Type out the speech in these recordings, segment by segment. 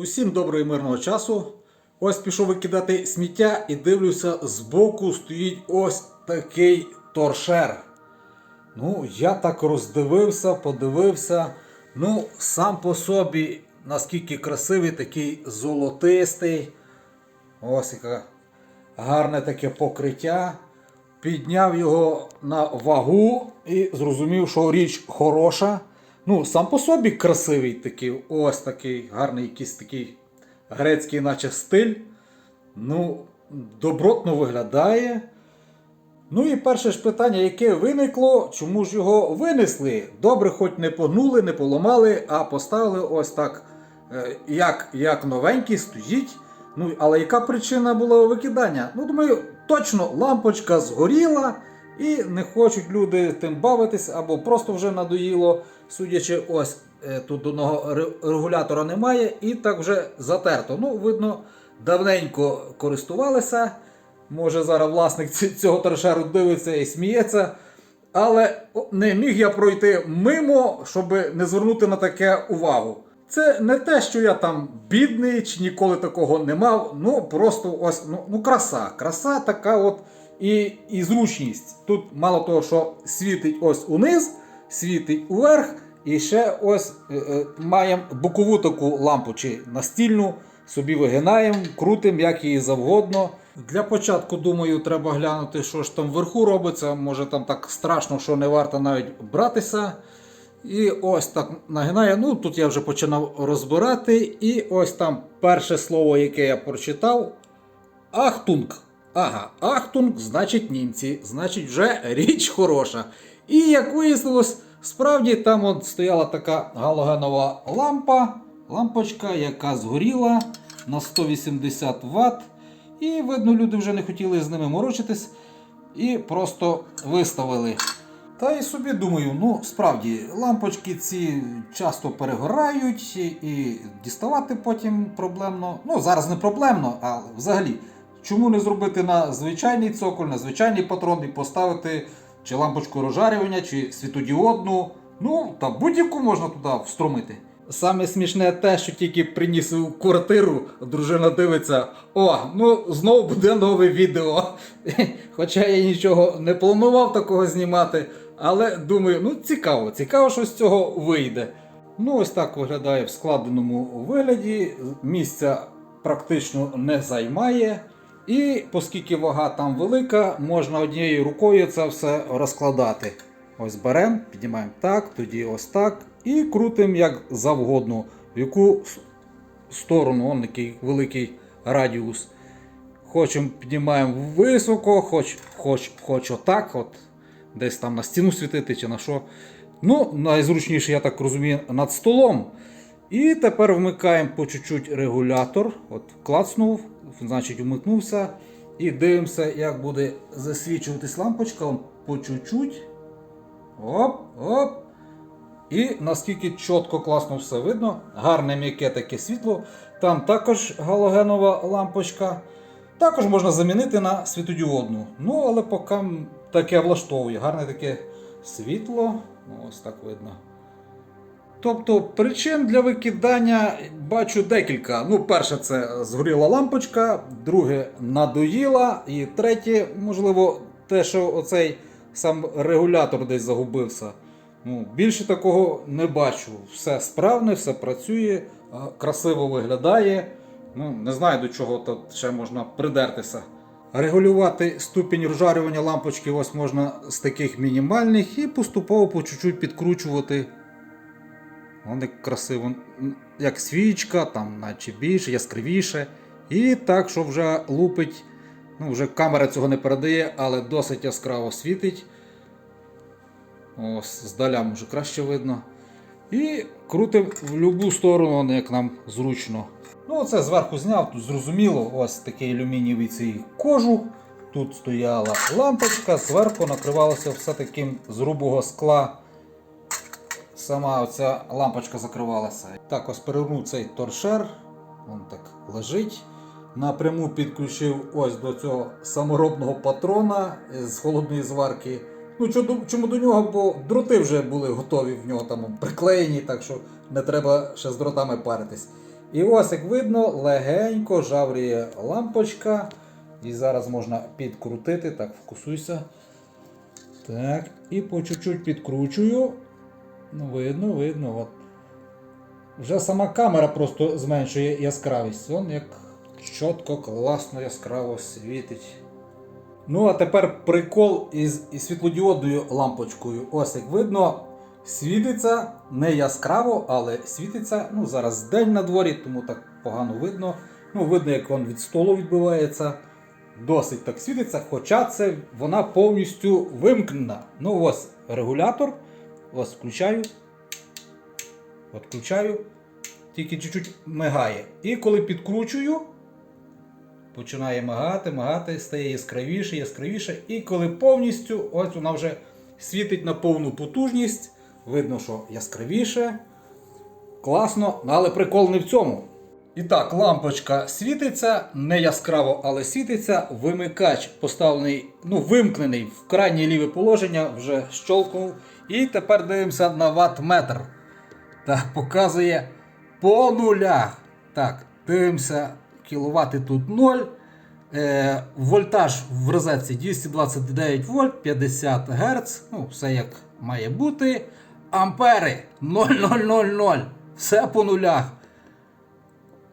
Усім доброго і мирного часу. Ось пішов викидати сміття і дивлюся, збоку стоїть ось такий торшер. Ну, я так роздивився, подивився. Ну, сам по собі, наскільки красивий, такий золотистий. Ось яке гарне таке покриття. Підняв його на вагу і зрозумів, що річ хороша. Ну, сам по собі красивий такий, ось такий гарний якийсь такий грецький, наче стиль. Ну, добротно виглядає. Ну і перше ж питання, яке виникло, чому ж його винесли? Добре, хоч не погнули, не поламали, а поставили ось так, е, як, як новенький, стоїть. Ну, але яка причина була викидання? Ну, думаю, точно лампочка згоріла і не хочуть люди тим бавитись, або просто вже надоїло, судячи, ось е, тут одного регулятора немає, і так вже затерто. Ну, видно, давненько користувалися. Може зараз власник цього торшеру дивиться і сміється. Але не міг я пройти мимо, щоб не звернути на таке увагу. Це не те, що я там бідний чи ніколи такого не мав. Ну просто ось ну, ну краса. Краса така от і, і зручність. Тут мало того, що світить ось униз, світить уверх, і ще ось е, е, маємо бокову таку лампу чи настільну, собі вигинаємо, крутимо, як її завгодно. Для початку, думаю, треба глянути, що ж там вверху робиться. Може там так страшно, що не варто навіть братися. І ось так нагинає. Ну тут я вже починав розбирати. І ось там перше слово, яке я прочитав. Ахтунг. Ага, Ахтунг, значить німці, значить вже річ хороша. І як вияснилось, справді там от стояла така галогенова лампа, лампочка, яка згоріла на 180 Вт. І видно, люди вже не хотіли з ними морочитись і просто виставили. Та й собі думаю, ну справді лампочки ці часто перегорають і, і діставати потім проблемно. Ну, зараз не проблемно, а взагалі. Чому не зробити на звичайний цоколь, на звичайний патрон і поставити чи лампочку розжарювання, чи світодіодну. Ну, та будь-яку можна туди встромити. Саме смішне те, що тільки приніс у квартиру, дружина дивиться: о, ну знову буде нове відео. Хоча я нічого не планував такого знімати, але думаю, ну цікаво, цікаво, що з цього вийде. Ну, ось так виглядає в складеному вигляді. Місця практично не займає. І оскільки вага там велика, можна однією рукою це все розкладати. Ось беремо, піднімаємо так, тоді ось так. І крутимо як завгодно, в яку сторону, он який великий радіус. Хочемо піднімаємо високо, хоч, хоч, хоч отак, от, десь там на стіну світити чи на що. Ну, найзручніше, я так розумію, над столом. І тепер вмикаємо по чуть-чуть регулятор. От клацнув, значить вмикнувся. І дивимося, як буде засвічуватись лампочка. По чуть-чуть. Оп, оп. І наскільки чітко класно все видно, гарне м'яке таке світло. Там також галогенова лампочка. Також можна замінити на світодіодну. Ну, але поки таке влаштовує. Гарне таке світло. Ось так видно. Тобто причин для викидання бачу декілька. Ну, перше, це згоріла лампочка, друге надоїла, і третє, можливо, те, що оцей сам регулятор десь загубився. Ну, більше такого не бачу. Все справне, все працює, красиво виглядає. Ну, не знаю до чого тут ще можна придертися. Регулювати ступінь розжарювання лампочки ось можна з таких мінімальних і поступово по чуть-чуть підкручувати. Вони красиво, як свічка, там наче більше, яскравіше. І так, що вже лупить. Ну, вже камера цього не передає, але досить яскраво світить. Ось, здаля може краще видно. І крутим в будь-яку сторону, як нам зручно. Ну, оце зверху зняв, тут зрозуміло, ось такий алюмінієвий цей кожух. Тут стояла лампочка, зверху накривалося все таким з грубого скла. Сама оця лампочка закривалася. Так, ось перевернув цей торшер. Він так лежить. Напряму підключив ось до цього саморобного патрона з холодної зварки. Ну, чому, до нього, бо дроти вже були готові в нього там приклеєні, так що не треба ще з дротами паритись. І ось, як видно, легенько жавріє лампочка. І зараз можна підкрутити. Так, фокусуйся. Так, і по чуть-чуть підкручую. Ну, видно, видно. От. Вже сама камера просто зменшує яскравість. Вон як чітко, класно, яскраво світить. Ну, а тепер прикол із, із світлодіодною лампочкою. Ось як видно, світиться не яскраво, але світиться. Ну, зараз день на дворі, тому так погано видно. Ну, видно, як він від столу відбивається. Досить так світиться, хоча це вона повністю вимкнена. Ну ось регулятор. Ось включаю. От включаю. Тільки чуть-чуть мигає. І коли підкручую, починає мигати, мигати, стає яскравіше, яскравіше. І коли повністю, ось вона вже світить на повну потужність. Видно, що яскравіше. Класно, ну, але прикол не в цьому. І так, лампочка світиться, не яскраво, але світиться. Вимикач поставлений, ну, вимкнений в крайнє ліве положення, вже щолкнув. І тепер дивимося на ватт-метр. Так, показує по нулях. Так, дивимося, кіловати тут 0. Е, вольтаж в розетці 229 вольт, 50 Гц. Ну, все як має бути. Ампери 0,000. Все по нулях.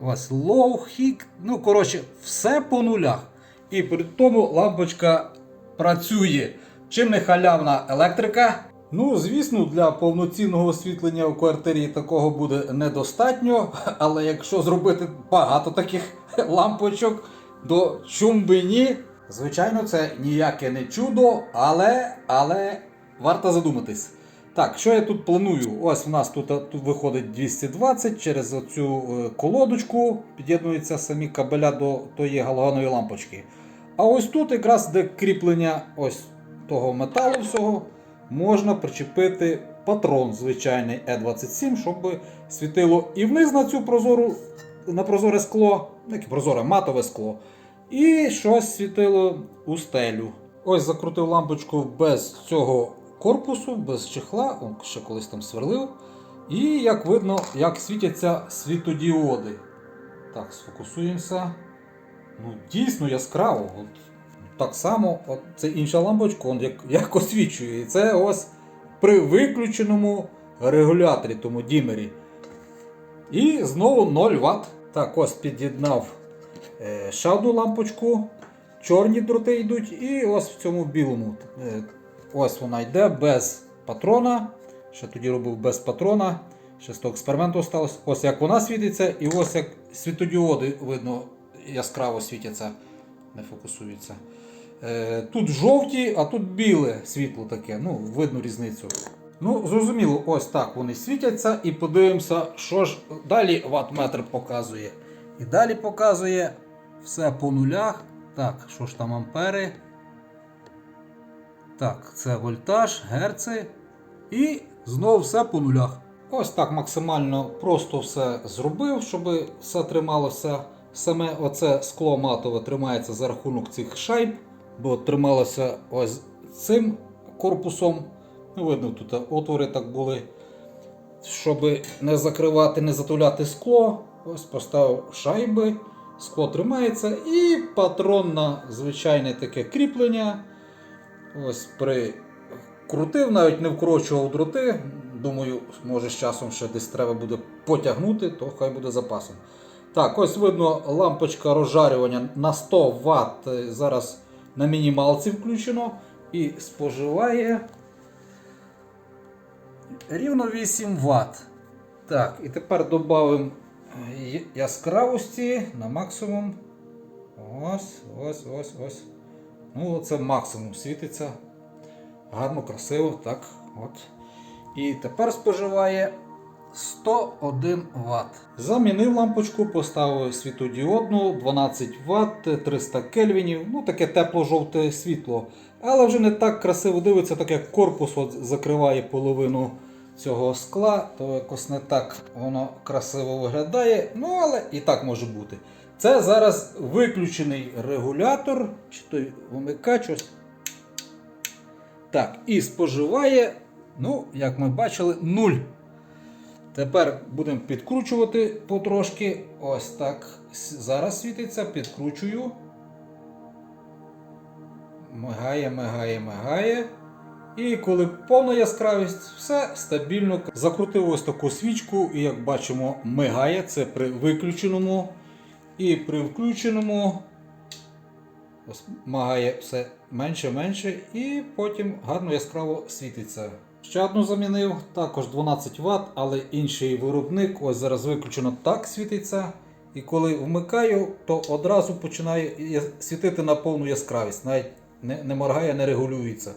Ось low, хік, ну, коротше, все по нулях. І при тому лампочка працює. Чим не халявна електрика. Ну, звісно, для повноцінного освітлення в квартирі такого буде недостатньо. Але якщо зробити багато таких лампочок, то чум би ні. Звичайно, це ніяке не чудо, але, але варто задуматись. Так, що я тут планую? Ось у нас тут, тут виходить 220 через оцю е, колодочку, під'єднуються самі кабеля до тої галоганової лампочки. А ось тут, якраз де кріплення ось того металу всього, можна причепити патрон звичайний E27, щоб світило і вниз на цю прозору, на прозоре скло, ну, яке прозоре матове скло, і щось світило у стелю. Ось закрутив лампочку без цього корпусу, без чехла, он ще колись там сверлив. І як видно, як світяться світодіоди. Так, сфокусуємося. Ну, дійсно яскраво. От, так само, от, це інша лампочка, он як, як освічує. І це ось при виключеному регуляторі, тому дімері. І знову 0 Вт. Так, ось під'єднав е, ще одну лампочку. Чорні дроти йдуть, і ось в цьому білому. Е, ось вона йде без патрона. Ще тоді робив без патрона. Ще з того експерименту осталось. Ось як вона світиться, і ось як світодіоди видно яскраво світяться, не фокусуються. Е, тут жовті, а тут біле світло таке. Ну, видно різницю. Ну, зрозуміло, ось так вони світяться. І подивимося, що ж далі ватметр показує. І далі показує все по нулях. Так, що ж там ампери? Так, це вольтаж, герци. І знову все по нулях. Ось так максимально просто все зробив, щоб все трималося. Саме оце скло матове тримається за рахунок цих шайб, бо трималося ось цим корпусом. Ну, видно, тут отвори так були. Щоб не закривати, не затуляти скло, ось поставив шайби, скло тримається і патрон на звичайне таке кріплення. Ось прикрутив, навіть не вкорочував дроти. Думаю, може з часом ще десь треба буде потягнути, то хай буде запасом. Так, ось видно лампочка розжарювання на 100 Вт. Зараз на мінімалці включено і споживає рівно 8 Вт. Так, і тепер додамо яскравості на максимум. Ось, ось, ось, ось. Ну, це максимум світиться. Гарно, красиво, так. от. І тепер споживає 101 Вт. Замінив лампочку, поставив світодіодну 12 Вт, 300 кельвінів. Ну, таке тепло-жовте світло. Але вже не так красиво дивиться, так як корпус от закриває половину цього скла, то якось не так воно красиво виглядає. Ну, але і так може бути. Це зараз виключений регулятор, чи той вимикач. ось. Так, і споживає, ну, як ми бачили, 0. Тепер будемо підкручувати потрошки. Ось так. Зараз світиться, підкручую. Мигає, мигає, мигає. І коли повна яскравість, все стабільно. Закрутив ось таку свічку, і як бачимо, мигає. Це при виключеному. І при включеному ось мигає все менше, менше, і потім гарно яскраво світиться. Ще одну замінив, також 12 Вт, але інший виробник. Ось зараз виключено так світиться. І коли вмикаю, то одразу починає світити на повну яскравість. Навіть не, не моргає, не регулюється.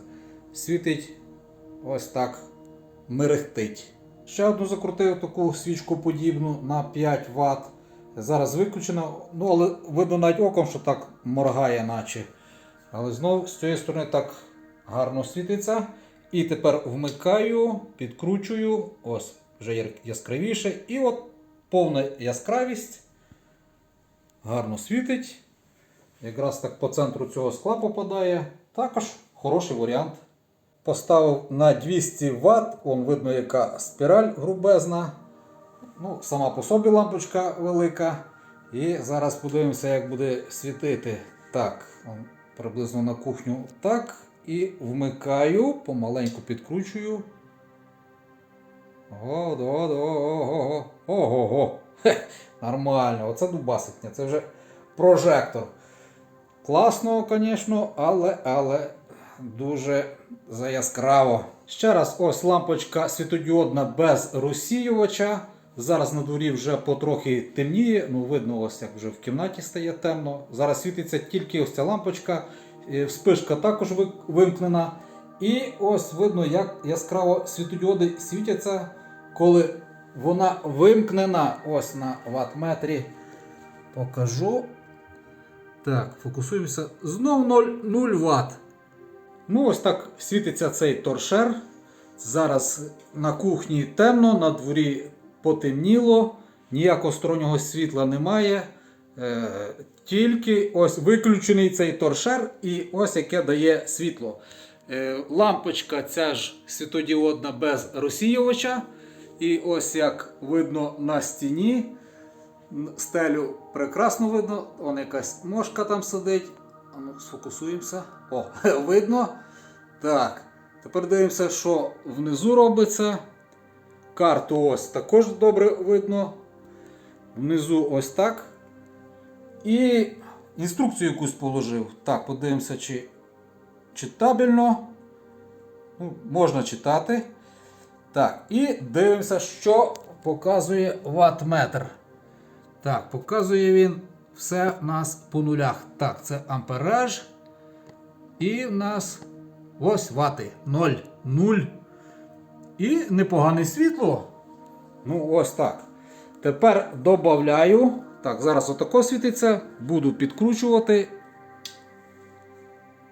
Світить ось так, мерехтить. Ще одну закрутив таку свічку подібну на 5 Вт. Зараз виключено, ну але видно навіть оком, що так моргає, наче. Але знову з цієї сторони так гарно світиться. І тепер вмикаю, підкручую, ось вже яскравіше. І от повна яскравість. Гарно світить. Якраз так по центру цього скла попадає. Також хороший варіант. Поставив на 200 Вт, вон видно, яка спіраль грубезна. Ну, сама по собі лампочка велика. І зараз подивимося, як буде світити. Так, приблизно на кухню так. І вмикаю, помаленьку підкручую. Ого, ого, ого, ого, ого. Хе, нормально, оце дубаситня, це вже прожектор. Класно, звісно, але, але дуже заяскраво. Ще раз, ось лампочка світодіодна без розсіювача. Зараз на дворі вже потрохи темніє. Ну, видно, ось як вже в кімнаті стає темно. Зараз світиться тільки ось ця лампочка. Вспишка також вимкнена. І ось видно, як яскраво світодіоди світяться, коли вона вимкнена. Ось на ватметрі. Покажу. Так, фокусуємося. Знов 0, 0 Вт. Ну, ось так світиться цей торшер. Зараз на кухні темно, на дворі потемніло, ніякого стороннього світла немає. Е, тільки ось виключений цей торшер, і ось яке дає світло. Е, лампочка ця ж світодіодна без розсіювача. І ось як видно на стіні. Стелю прекрасно видно, вон якась мошка там сидить. Ну, сфокусуємося. О, видно. Так. Тепер дивимося, що внизу робиться. Карту ось також добре видно. Внизу ось так. І інструкцію якусь положив. Так, подивимося, чи читабельно. Ну, можна читати. Так, і дивимося, що показує ватметр. Так, показує він все в нас по нулях. Так, це ампераж. І в нас ось вати 0, 0. І непогане світло. Ну, ось так. Тепер додаю. Так, зараз отако світиться. Буду підкручувати.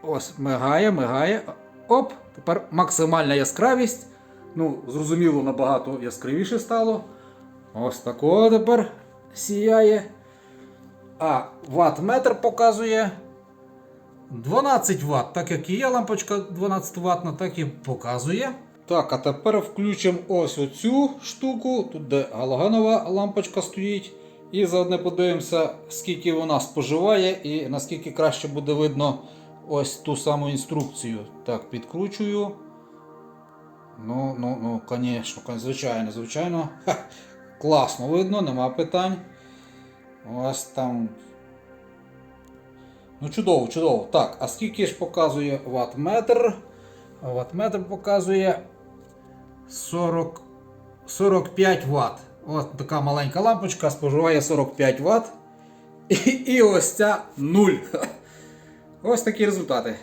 Ось, мигає, мигає. Оп, тепер максимальна яскравість. Ну, зрозуміло, набагато яскравіше стало. Ось такого тепер сіяє. А ватт-метр показує 12 Вт. Так як і є лампочка 12 ватна, так і показує. Так, а тепер включимо ось оцю штуку, тут де галогенова лампочка стоїть. І заодно подивимося, скільки вона споживає і наскільки краще буде видно ось ту саму інструкцію. Так, підкручую. Ну, ну, ну, звісно, звичайно, звичайно. Ха, класно видно, нема питань. Ось там. Ну, чудово, чудово. Так, а скільки ж показує ватметр? Ватметр показує 40, 45 Вт. Ось така маленька лампочка споживає 45 Вт. І, і ось ця 0. Ось такі результати.